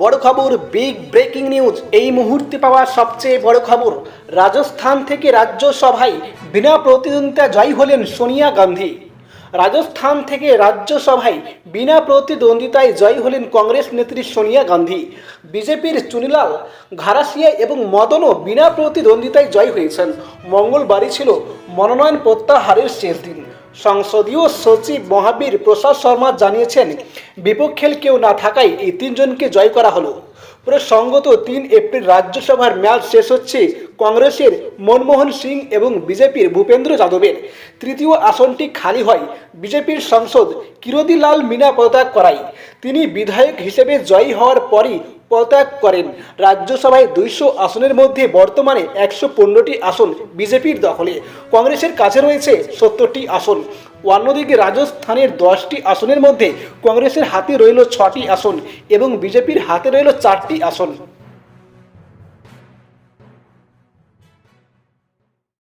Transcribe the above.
বড় খবর big breaking news এই মুহূর্তে পাওয়া সবচেয়ে বড় খবর, রাজস্থান থেকে রাজ্যসভায় বিনা প্রতিদ্বন্দ্বিতা জয়ী হলেন সোনিয়া গান্ধী। রাজস্থান থেকে রাজ্যসভায় বিনা প্রতিদ্বন্দ্বিতায় জয়ী হলেন কংগ্রেস নেত্রী সোনিয়া গান্ধী। বিজেপির চুনিলাল ঘারাসিয়া এবং মদনও বিনা প্রতিদ্বন্দ্বিতায় জয়ী হয়েছেন। মঙ্গলবারই ছিল মনোনয়ন প্রত্যাহারের শেষ দিন। সংসদীয় সচিব মহাবীর প্রসাদ শর্মা জানিয়েছেন, বিপক্ষের কেউ না থাকায় এই তিনজনকে জয় করা হলো। প্রসঙ্গত তিন এপ্রিল রাজ্যসভার ম্যাচ শেষ হচ্ছে কংগ্রেসের মনমোহন সিং এবং বিজেপির ভূপেন্দ্র যাদবের। তৃতীয় আসনটি খালি হয় বিজেপির সাংসদ কিরোদিলাল মিনা পদত্যাগ করায়। তিনি বিধায়ক হিসেবে জয়ী হওয়ার পরই পদত্যাগ করেন। রাজ্যসভায় দুইশো আসনের মধ্যে বর্তমানে একশো পনেরোটি আসন বিজেপির দখলে। কংগ্রেসের কাছে রয়েছে সত্তরটি আসন। অন্যদিকে রাজস্থানের দশটি আসনের মধ্যে কংগ্রেসের হাতে রইল ছটি আসন এবং বিজেপির হাতে রইল চারটি আসন।